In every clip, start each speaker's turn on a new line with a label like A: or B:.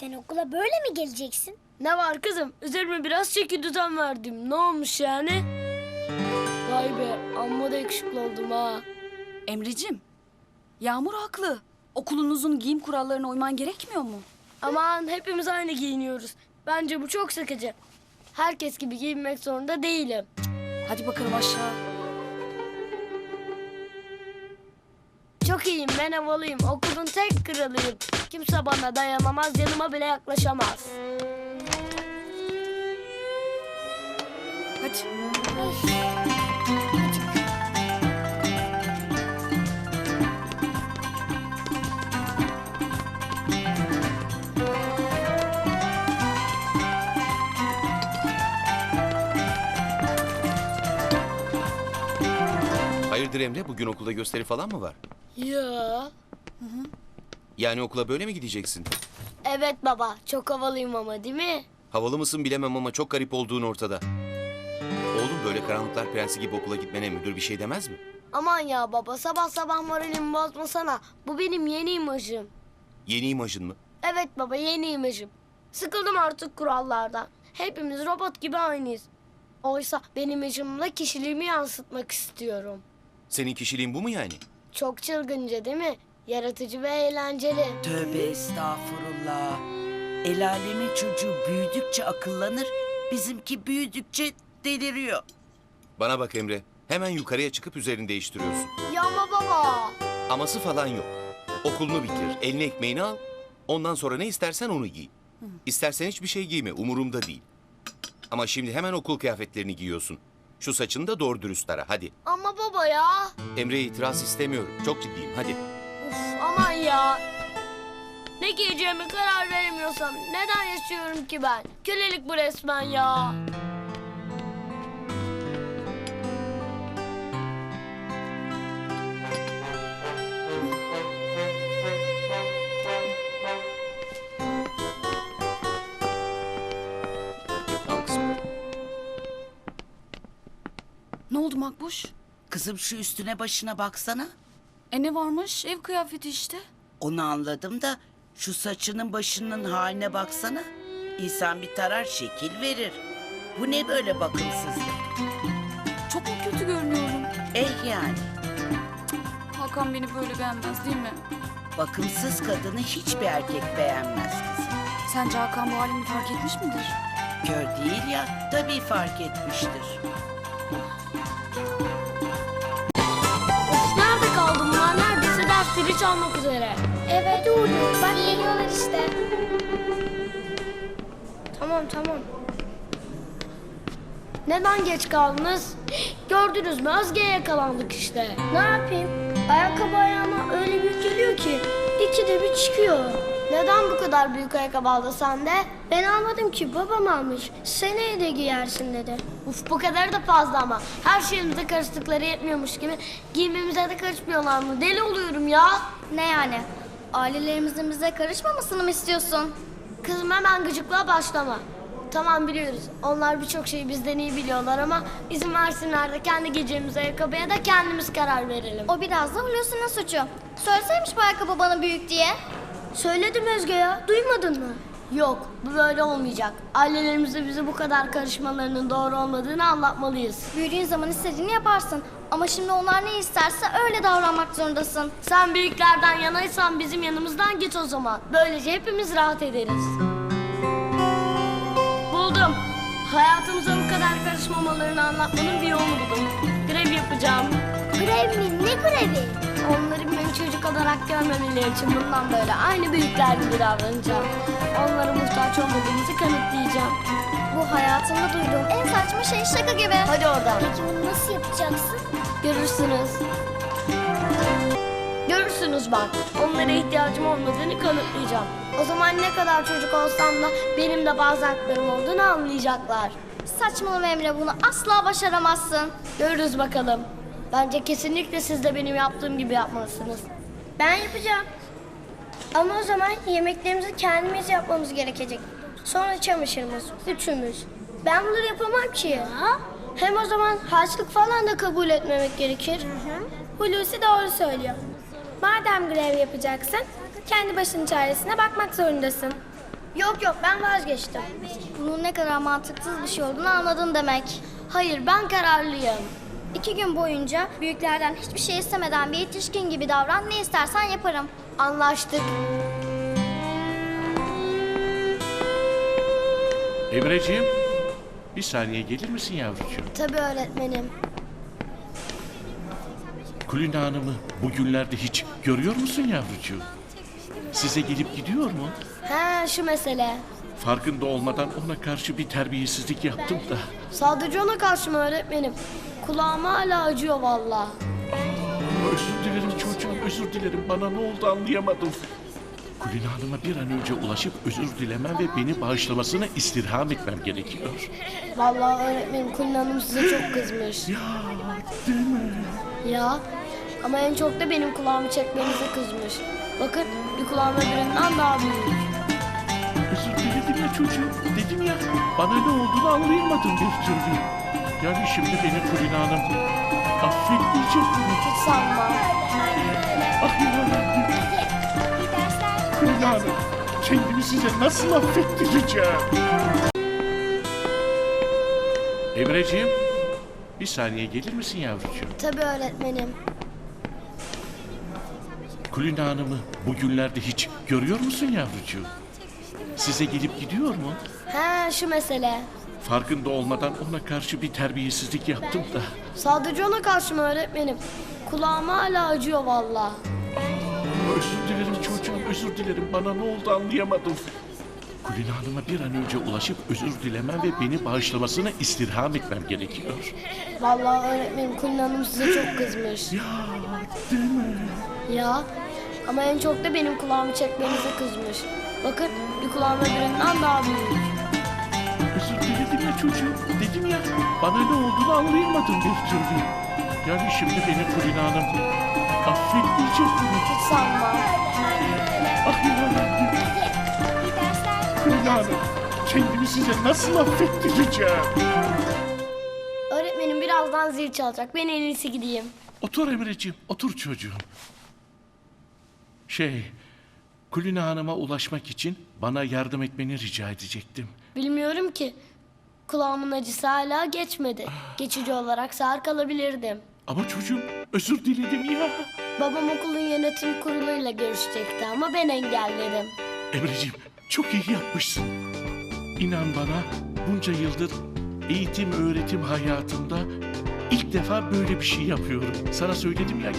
A: Sen okula böyle mi geleceksin?
B: Ne var kızım? Üzerime biraz çeki düzen verdim. Ne olmuş yani? Vay be amma da yakışıklı oldum ha.
C: Emreciğim, Yağmur haklı. Okulunuzun giyim kurallarına uyman gerekmiyor mu?
B: Aman hepimiz aynı giyiniyoruz. Bence bu çok sıkıcı. Herkes gibi giyinmek zorunda değilim.
C: Hadi bakalım aşağı.
B: Çok iyiyim ben havalıyım. Okulun tek kralıyım. Kimse bana dayanamaz yanıma bile yaklaşamaz.
C: Hadi.
D: Hayırdır Emre? Bugün okulda gösteri falan mı var?
B: Ya.
D: Yani okula böyle mi gideceksin?
B: Evet baba çok havalıyım ama değil mi?
D: Havalı mısın bilemem ama çok garip olduğun ortada. Oğlum böyle karanlıklar prensi gibi okula gitmene müdür bir şey demez mi?
B: Aman ya baba sabah sabah moralimi bozmasana. Bu benim yeni imajım.
D: Yeni imajın mı?
B: Evet baba yeni imajım. Sıkıldım artık kurallardan. Hepimiz robot gibi aynıyız. Oysa benim imajımla kişiliğimi yansıtmak istiyorum.
D: Senin kişiliğin bu mu yani?
B: Çok çılgınca değil mi? Yaratıcı ve eğlenceli.
E: Tövbe estağfurullah. El alemin çocuğu büyüdükçe akıllanır, bizimki büyüdükçe deliriyor.
D: Bana bak Emre. Hemen yukarıya çıkıp üzerini değiştiriyorsun.
B: Ya ama baba.
D: Aması falan yok. Okulunu bitir, eline ekmeğini al. Ondan sonra ne istersen onu giy. İstersen hiçbir şey giyme, umurumda değil. Ama şimdi hemen okul kıyafetlerini giyiyorsun. Şu saçını da doğru dürüst tara, hadi.
B: Ama baba ya.
D: Emre'ye itiraz istemiyorum. Çok ciddiyim, hadi.
B: Uf, aman ya. Ne giyeceğime karar veremiyorsam neden yaşıyorum ki ben? Kölelik bu resmen ya.
C: Makbuş?
E: Kızım şu üstüne başına baksana.
C: E ne varmış? Ev kıyafeti işte.
E: Onu anladım da şu saçının başının haline baksana. İnsan bir tarar şekil verir. Bu ne böyle bakımsızlık?
C: Çok mu kötü görünüyorum?
E: Eh yani.
C: Hakan beni böyle beğenmez değil mi?
E: Bakımsız kadını hiçbir erkek beğenmez kızım.
C: Sence Hakan bu halimi fark etmiş midir?
E: Kör değil ya, tabii fark etmiştir.
B: Dersleri çalmak üzere.
A: Evet Uğur. Bak geliyorlar işte.
B: Tamam tamam. Neden geç kaldınız? Gördünüz mü Özge'ye yakalandık işte.
A: Ne yapayım? Ayakkabı ayağıma öyle büyük geliyor ki ikide bir çıkıyor.
B: Neden bu kadar büyük ayakkabı aldı sende?
A: Ben almadım ki babam almış. Seneye de giyersin dedi.
B: Uf bu kadar da fazla ama. Her şeyimize karıştıkları yetmiyormuş gibi giyimimize de karışmıyorlar mı? Deli oluyorum ya.
A: Ne yani? Ailelerimizin bize karışmamasını mı istiyorsun?
B: Kızım hemen gıcıklığa başlama. Tamam biliyoruz. Onlar birçok şeyi bizden iyi biliyorlar ama izin versinler de kendi giyeceğimiz ayakkabıya da kendimiz karar verelim.
A: O biraz da Hulusi'nin suçu. Söyleseymiş bu ayakkabı bana büyük diye. Söyledim Özge ya. Duymadın mı?
B: Yok, bu böyle olmayacak. Ailelerimize bize bu kadar karışmalarının doğru olmadığını anlatmalıyız.
A: Büyüdüğün zaman istediğini yaparsın. Ama şimdi onlar ne isterse öyle davranmak zorundasın.
B: Sen büyüklerden yanaysan bizim yanımızdan git o zaman. Böylece hepimiz rahat ederiz. Buldum. Hayatımıza bu kadar karışmamalarını anlatmanın bir yolunu buldum. Grev yapacağım.
A: Grev mi? Ne grevi?
B: Onların beni çocuk olarak görmemeleri için bundan böyle aynı büyükler gibi davranacağım. Onlara muhtaç olmadığımızı kanıtlayacağım.
A: Bu hayatımda duyduğum en saçma şey şaka gibi.
B: Hadi oradan.
A: Peki bunu nasıl yapacaksın?
B: Görürsünüz. Görürsünüz bak. Onlara ihtiyacım olmadığını kanıtlayacağım. O zaman ne kadar çocuk olsam da benim de bazı haklarım olduğunu anlayacaklar.
A: Saçmalama Emre bunu asla başaramazsın.
B: Görürüz bakalım. Bence kesinlikle siz de benim yaptığım gibi yapmalısınız.
A: Ben yapacağım. Ama o zaman yemeklerimizi kendimiz yapmamız gerekecek. Sonra çamaşırımız, üçümüz. Ben bunları yapamam ki ya. Hem o zaman harçlık falan da kabul etmemek gerekir. Hulusi doğru söylüyor. Madem grev yapacaksın, kendi başının çaresine bakmak zorundasın. Yok yok ben vazgeçtim. Bunun ne kadar mantıksız bir şey olduğunu anladın demek.
B: Hayır ben kararlıyım.
A: İki gün boyunca büyüklerden hiçbir şey istemeden bir yetişkin gibi davran. Ne istersen yaparım.
B: Anlaştık.
F: Emreciğim, bir saniye gelir misin yavrucuğum?
B: Tabii öğretmenim.
F: Kulina Hanım'ı bugünlerde hiç görüyor musun yavrucuğum? Size gelip gidiyor mu?
B: He şu mesele.
F: Farkında olmadan ona karşı bir terbiyesizlik yaptım da.
B: Sadece ona karşı mı öğretmenim? Kulağım hala acıyor valla.
F: Özür dilerim çocuğum, özür dilerim. Bana ne oldu anlayamadım. Kulina Hanım'a bir an önce ulaşıp özür dilemem ve beni bağışlamasını istirham etmem gerekiyor.
B: Vallahi öğretmenim Kulin Hanım size çok kızmış.
F: Ya, değil mi?
B: Ya ama en çok da benim kulağımı çekmenize kızmış. Bakın bir kulağım öbüründen daha büyük.
F: Özür diledim ya çocuğum. Dedim ya, bana ne olduğunu anlayamadım bir türlü. Yani şimdi beni Kulina Hanım affetmeyecek mi?
B: Hiç sanmam.
F: Ah yarabbim. Kulina Hanım, kendimi size nasıl affettireceğim? Emreciğim, bir saniye gelir misin yavrucuğum?
B: Tabii öğretmenim.
F: Kulina Hanım'ı bugünlerde hiç görüyor musun yavrucuğum? Size gelip gidiyor mu?
B: He şu mesele.
F: Farkında olmadan ona karşı bir terbiyesizlik yaptım da.
B: Sadece ona karşı mı öğretmenim? Kulağım hala acıyor valla.
F: Özür dilerim çocuğum, özür dilerim. Bana ne oldu anlayamadım. Kulina Hanım'a bir an önce ulaşıp özür dilemem ve beni bağışlamasını istirham etmem gerekiyor.
B: Vallahi öğretmenim Kulin Hanım size çok kızmış.
F: Ya, değil mi?
B: Ya ama en çok da benim kulağımı çekmenize kızmış. Bakın bir kulağım öbüründen daha büyük.
F: Çocuğum. Dedim ya, bana ne olduğunu anlayamadım bir türlü. Yani şimdi beni Kulina Hanım affetmeyecek mi?
B: Hiç sanmam.
F: Ah yarabbim. Kulina Hanım, kendimi size nasıl affettireceğim?
B: Öğretmenim birazdan zil çalacak. Ben en iyisi gideyim.
F: Otur Emreciğim, otur çocuğum. Şey, Kulina Hanım'a ulaşmak için bana yardım etmeni rica edecektim.
B: Bilmiyorum ki. Kulağımın acısı hala geçmedi. Geçici olarak sağır kalabilirdim.
F: Ama çocuğum, özür diledim ya.
B: Babam okulun yönetim kuruluyla görüşecekti ama ben engelledim.
F: Emreciğim, çok iyi yapmışsın. İnan bana, bunca yıldır eğitim öğretim hayatımda ilk defa böyle bir şey yapıyorum. Sana söyledim ya,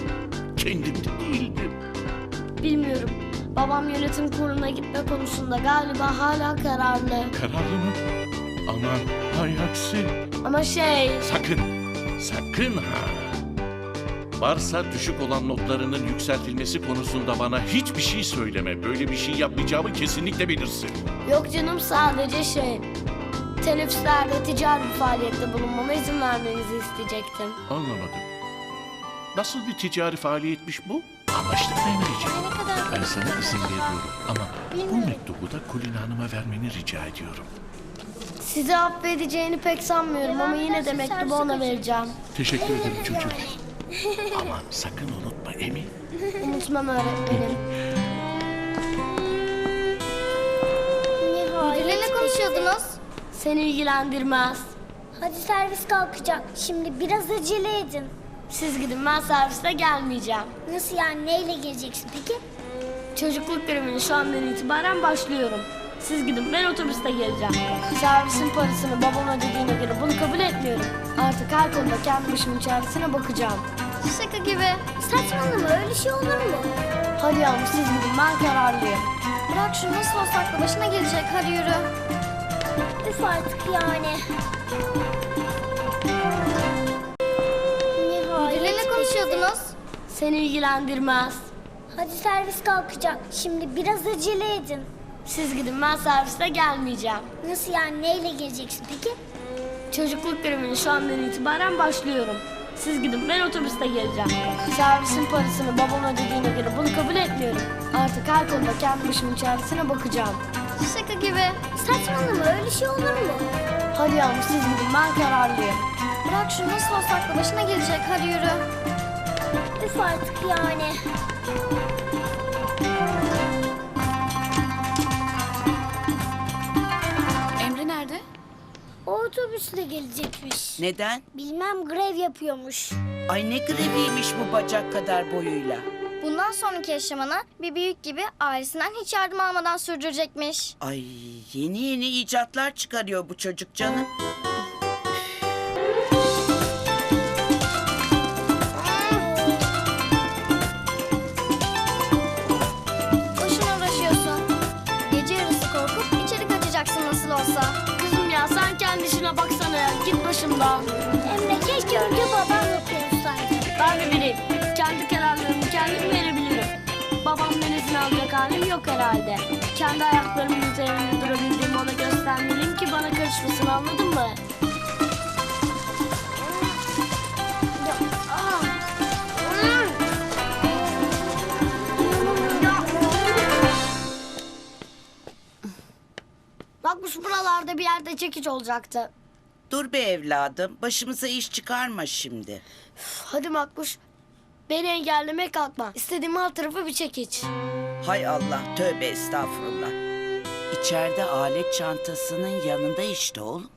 F: kendimde değildim.
B: Bilmiyorum. Babam yönetim kuruluna gitme konusunda galiba hala kararlı.
F: Kararlı mı? Aman, hay aksi.
B: Ama şey...
F: Sakın, sakın ha. Varsa düşük olan notlarının yükseltilmesi konusunda bana hiçbir şey söyleme. Böyle bir şey yapmayacağımı kesinlikle bilirsin.
B: Yok canım sadece şey... Teneffüslerde ticari bir faaliyette bulunmama izin vermenizi isteyecektim.
F: Anlamadım. Nasıl bir ticari faaliyetmiş bu? Anlaştık mı Emre'ciğim? Ben sana izin veriyorum ama bu mektubu da Kulina Hanım'a vermeni rica ediyorum.
B: Sizi affedeceğini pek sanmıyorum ama yine de mektubu ona vereceğim.
F: Teşekkür ederim çocuğum. Ama sakın unutma Emin.
B: Unutmam öğretmenim.
A: Müdürle ne konuşuyordunuz?
B: Seni ilgilendirmez.
A: Hadi servis kalkacak. Şimdi biraz acele edin.
B: Siz gidin ben serviste gelmeyeceğim.
A: Nasıl yani neyle geleceksin peki?
B: Çocukluk dönemine şu andan itibaren başlıyorum. Siz gidin ben otobüste geleceğim. Servisin parasını babam ödediğine göre bunu kabul etmiyorum. Artık her konuda kendi başımın çaresine bakacağım.
A: Şaka gibi. Saçmalama öyle şey olur mu?
B: Hadi yavrum siz gidin ben kararlıyım.
A: Bırak şunu nasıl olsa aklı başına gelecek. Hadi yürü. Üf artık yani. Müdürle ne konuşuyordunuz?
B: Seni ilgilendirmez.
A: Hadi servis kalkacak. Şimdi biraz acele edin.
B: Siz gidin ben serviste gelmeyeceğim.
A: Nasıl yani neyle geleceksin peki?
B: Çocukluk dönemine şu andan itibaren başlıyorum. Siz gidin ben otobüste geleceğim. Servisin parasını babam ödediğine göre bunu kabul etmiyorum. Artık her konuda kendi başımın çaresine bakacağım.
A: Şaka gibi. Saçmalama öyle şey olur mu?
B: Hadi yavrum siz gidin ben kararlıyım.
A: Bırak şunu nasıl olsa aklı başına gelecek. Hadi yürü. Üf artık yani. De gelecekmiş.
E: Neden?
A: Bilmem grev yapıyormuş.
E: Ay ne greviymiş bu bacak kadar boyuyla.
G: Bundan sonraki yaşamını bir büyük gibi ailesinden hiç yardım almadan sürdürecekmiş.
E: Ay yeni yeni icatlar çıkarıyor bu çocuk canım.
B: Herhalde. Kendi ayaklarımın üzerinde durabildiğimi ona göstermeliyim ki bana karışmasın anladın mı?
A: Bakmış buralarda bir yerde çekiç olacaktı.
E: Dur be evladım başımıza iş çıkarma şimdi.
B: Hadi Makbuş. Beni engellemeye kalkma. İstediğim alt tarafı bir çekiç.
E: Hay Allah tövbe estağfurullah. İçeride alet çantasının yanında işte oğlum.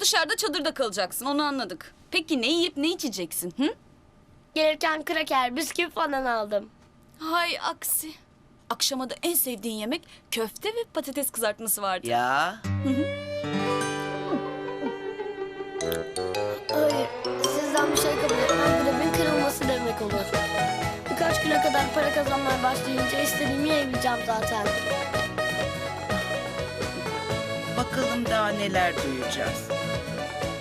C: Dışarıda çadırda kalacaksın onu anladık. Peki ne yiyip ne içeceksin? Hı?
B: Gelirken kraker, bisküvi falan aldım.
C: Hay aksi. Akşama da en sevdiğin yemek köfte ve patates kızartması vardı.
E: Ya
B: Hayır, kadar para kazanmaya başlayınca istediğimi yiyebileceğim zaten.
E: bakalım daha neler duyacağız.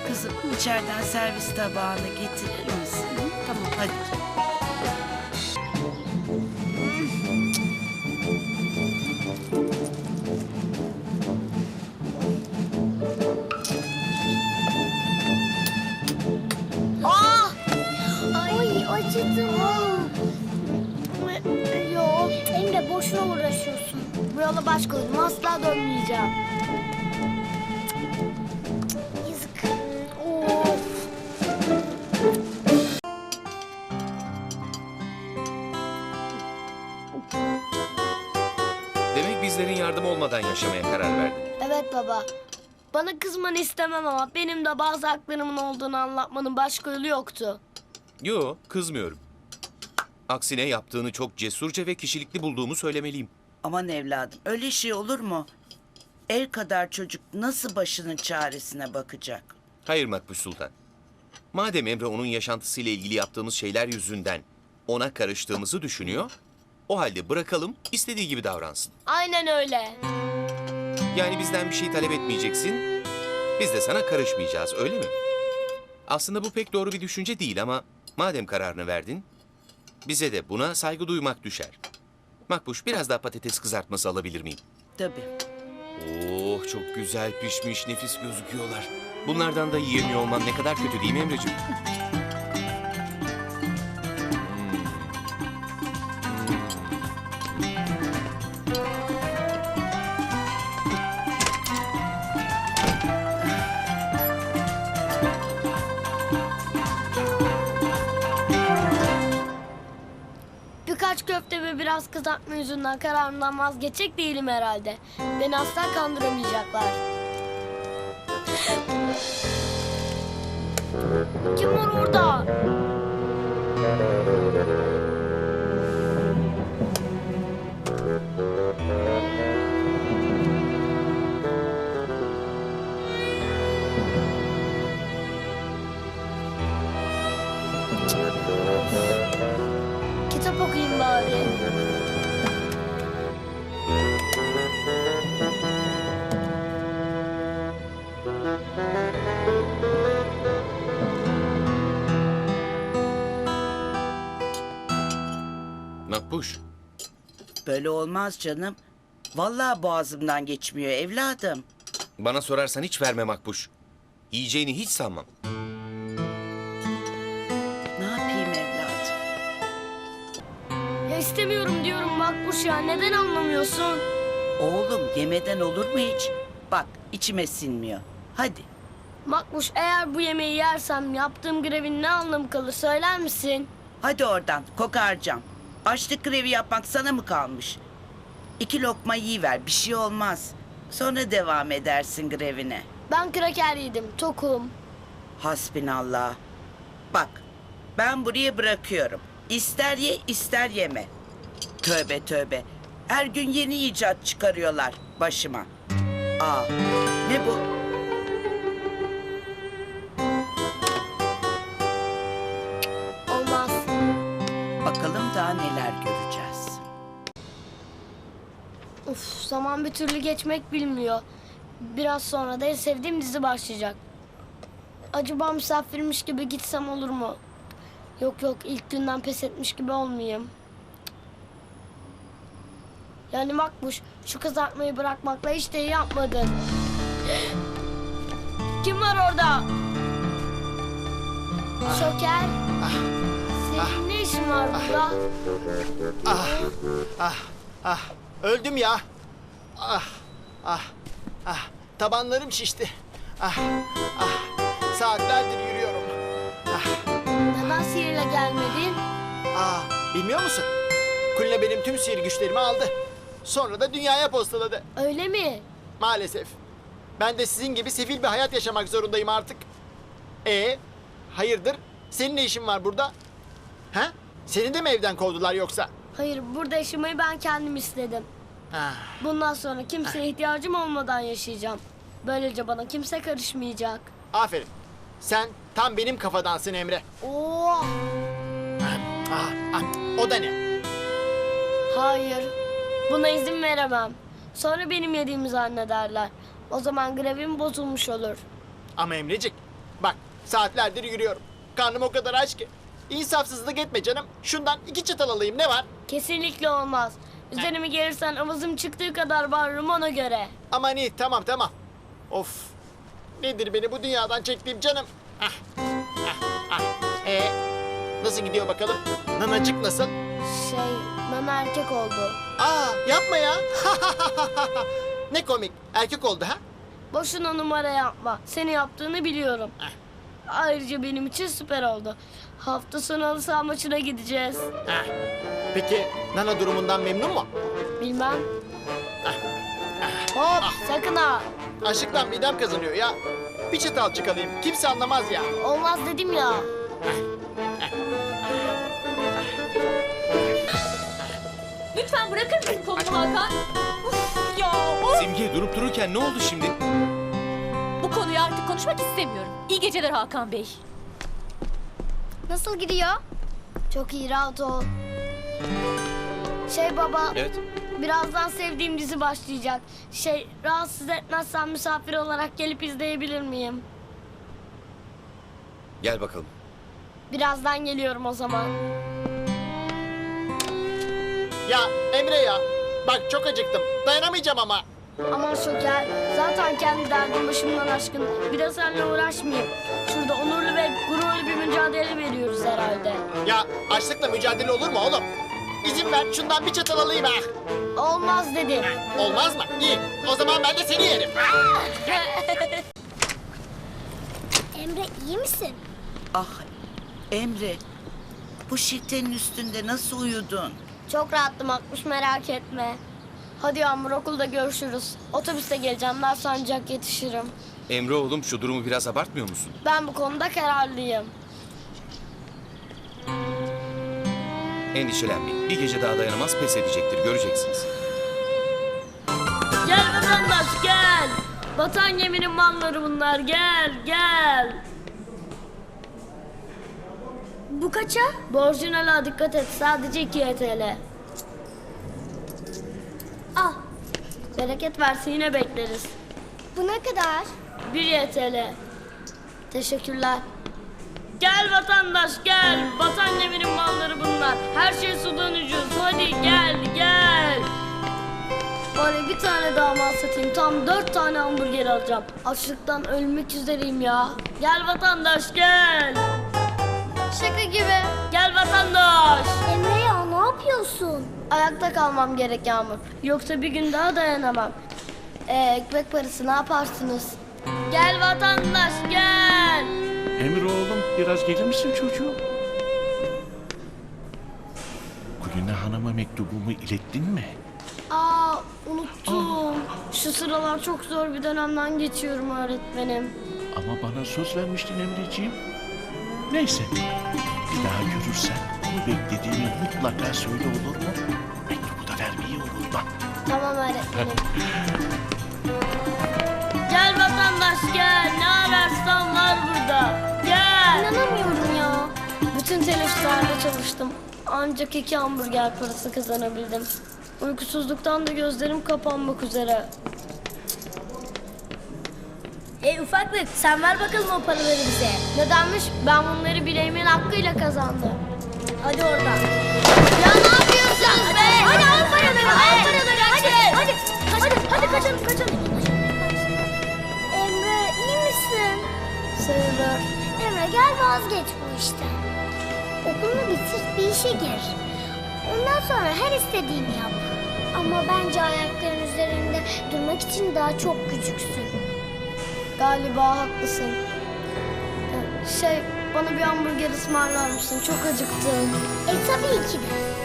E: Kızım içeriden servis tabağını getirir misin? Tamam hadi.
A: Ay acıdı mı?
B: Yola baş koydum, asla dönmeyeceğim.
A: Yazık. Of.
D: Demek bizlerin yardım olmadan yaşamaya karar verdin.
B: Evet baba. Bana kızmanı istemem ama benim de bazı haklarımın olduğunu anlatmanın başka yolu yoktu.
D: Yo, kızmıyorum. Aksine yaptığını çok cesurca ve kişilikli bulduğumu söylemeliyim.
E: Aman evladım öyle şey olur mu? El kadar çocuk nasıl başının çaresine bakacak?
D: Hayır Makbuş Sultan. Madem Emre onun yaşantısıyla ilgili yaptığımız şeyler yüzünden ona karıştığımızı düşünüyor, o halde bırakalım, istediği gibi davransın.
B: Aynen öyle.
D: Yani bizden bir şey talep etmeyeceksin, biz de sana karışmayacağız, öyle mi? Aslında bu pek doğru bir düşünce değil ama madem kararını verdin, bize de buna saygı duymak düşer. Makbuş biraz daha patates kızartması alabilir miyim?
E: Tabii.
D: Oh çok güzel pişmiş, nefis gözüküyorlar. Bunlardan da yiyemiyor olman ne kadar kötü değil mi Emre'ciğim?
B: biraz kızartma yüzünden kararımdan vazgeçecek değilim herhalde. Beni asla kandıramayacaklar. Kim var orada?
D: Makbuş,
E: Böyle olmaz canım. Vallahi boğazımdan geçmiyor evladım.
D: bana sorarsan hiç verme Makbuş. Yiyeceğini hiç sanmam.
E: Ne yapayım evladım?
B: Ya istemiyorum diyorum Makbuş ya. Neden anlamıyorsun?
E: Oğlum yemeden olur mu hiç? Bak içime sinmiyor. Hadi.
B: Makbuş eğer bu yemeği yersem yaptığım grevin ne anlamı kalır söyler misin?
E: Hadi oradan kokarcam. Açlık grevi yapmak sana mı kalmış? İki lokma yiyiver bir şey olmaz. Sonra devam edersin grevine.
B: Ben kraker yedim. Tokum.
E: Hasbinallah. Bak ben buraya bırakıyorum. İster ye ister yeme. Tövbe tövbe. Her gün yeni icat çıkarıyorlar başıma. Aa ne bu? Daha neler göreceğiz.
B: Uf, zaman bir türlü geçmek bilmiyor. Biraz sonra da en sevdiğim dizi başlayacak. Acaba misafirmiş gibi gitsem olur mu? Yok yok ilk günden pes etmiş gibi olmayayım. Yani Makbuş şu kızartmayı bırakmakla hiç de iyi yapmadın. Kim var orada? Şoker. Senin ne işin var burada?
H: Ah, öldüm ya. Ah, ah, ah. Tabanlarım şişti. Ah, ah. Saatlerdir yürüyorum.
B: Neden sihirle gelmedin?
H: Ah, bilmiyor musun? Kulina benim tüm sihir güçlerimi aldı. Sonra da dünyaya postaladı.
B: Öyle mi?
H: Maalesef. Ben de sizin gibi sefil bir hayat yaşamak zorundayım artık. E, hayırdır? Senin ne işin var burada? Ha? Seni de mi evden kovdular yoksa?
B: Hayır, burada yaşamayı ben kendim istedim.
H: Ah,
B: Bundan sonra kimseye ihtiyacım olmadan yaşayacağım. Böylece bana kimse karışmayacak.
H: aferin. Sen tam benim kafadansın Emre.
B: Oo,
H: ah, ah. O da ne?
B: hayır. Buna izin veremem. Sonra benim yediğimi zannederler. O zaman grevim bozulmuş olur.
H: Ama Emrecik, bak saatlerdir yürüyorum. Karnım o kadar aç ki. İnsafsızlık etme canım. Şundan iki çıtal alayım ne var?
B: Kesinlikle olmaz. Üzerime gelirsen avazım çıktığı kadar bağırırım ona göre.
H: Aman iyi tamam tamam. Of. Nedir beni bu dünyadan çektiğim canım? Ah, ah, ah. Ee, nasıl gidiyor bakalım? Nanacık nasıl?
B: Şey, Nana erkek oldu.
H: Aa yapma ya. ne komik. Erkek oldu ha?
B: Boşuna numara yapma. Seni yaptığını biliyorum. Ayrıca benim için süper oldu. Hafta sonu halı saha maçına gideceğiz.
H: Ah. Peki Nana durumundan memnun mu?
B: Bilmem. Hop sakın ha.
H: Açlıktan midem kazanıyor ya. Bir çatal çıkalayım. Kimse anlamaz ya.
B: Olmaz dedim ya.
I: Lütfen bırakır mısın kolumu Hakan? Uf ya of!
D: Simge durup dururken ne oldu şimdi?
I: Bu konuyu artık konuşmak istemiyorum. İyi geceler Hakan Bey.
A: Nasıl gidiyor?
B: Çok iyi rahat ol. Şey baba
D: Evet.
B: birazdan sevdiğim dizi başlayacak. Şey rahatsız etmezsen misafir olarak gelip izleyebilir miyim?
D: Gel bakalım.
B: Birazdan geliyorum o zaman.
H: Ya Emre ya. Bak çok acıktım. Dayanamayacağım ama.
B: Aman Şoker zaten kendi derdim başımdan aşkın. Bir de seninle uğraşmayayım. Şurada onurlu ve gururlu bir mücadele veriyoruz herhalde.
H: Ya açlıkla mücadele olur mu oğlum? İzin ver şundan bir çatal alayım ha.
B: Olmaz dedim.
H: Olmaz mı? İyi. O zaman ben de seni yerim.
A: Emre iyi misin?
E: Ah Emre bu şitenin üstünde nasıl uyudun?
B: Çok rahattım Akmış merak etme. Hadi Yağmur okulda görüşürüz. Otobüste geleceğim ders ancak yetişirim.
D: Emre oğlum şu durumu biraz abartmıyor musun?
B: Ben bu konuda kararlıyım.
D: Endişelenmeyin. Bir gece daha dayanamaz pes edecektir. Göreceksiniz.
B: Gel vatandaş gel. Vatan geminin malları bunlar gel gel.
A: Bu kaça?
B: Borcuna dikkat et sadece 2 TL. Bereket versin yine bekleriz.
A: Bu ne kadar?
B: 1 YTL. Teşekkürler. Gel vatandaş gel. Vatan geminin malları bunlar. Her şey sudan ucuz. Hadi gel gel. Bari bir tane daha mal satayım. Tam dört tane hamburger alacağım. Açlıktan ölmek üzereyim ya. Gel vatandaş gel.
A: Şaka gibi.
B: Gel vatandaş.
A: Emre yapıyorsun?
B: Ayakta kalmam gerek Yağmur. Yoksa bir gün daha dayanamam. Ee, ekmek parası ne yaparsınız? Gel vatandaş gel.
F: Emre oğlum biraz gelir misin çocuğum? Kulina Hanım'a mektubumu ilettin mi?
B: Aa unuttum. Şu sıralar çok zor bir dönemden geçiyorum öğretmenim.
F: Ama bana söz vermiştin Emreciğim. Neyse. Bir daha görürsen onu beklediğimi mutlaka söyle olur mu? Mektubu da vermeyi unutma.
A: Tamam öğretmenim.
B: Gel vatandaş gel. Ne ararsan var burada. Gel.
A: İnanamıyorum ya.
B: Bütün teneffüslerde çalıştım. Ancak iki hamburger parası kazanabildim. Uykusuzluktan da gözlerim kapanmak üzere.
A: E ufaklık sen ver bakalım o paraları bize.
B: Nedenmiş? Ben bunları bileğimin hakkıyla kazandım.
A: Hadi oradan. Ya ne yapıyorsunuz be? Hadi al paraları, al paraları hadi. Hadi, hadi, hadi kaçalım, kaçalım. Emre iyi misin?
B: Sayılır.
A: Emre gel vazgeç bu işten. Okulunu bitir, bir işe gir. Ondan sonra her istediğini yap. Ama bence ayakların üzerinde durmak için daha çok küçüksün.
B: Galiba haklısın. Ee, Şey, bana bir hamburger ısmarlar mısın? Çok acıktım.
A: E tabii ki de.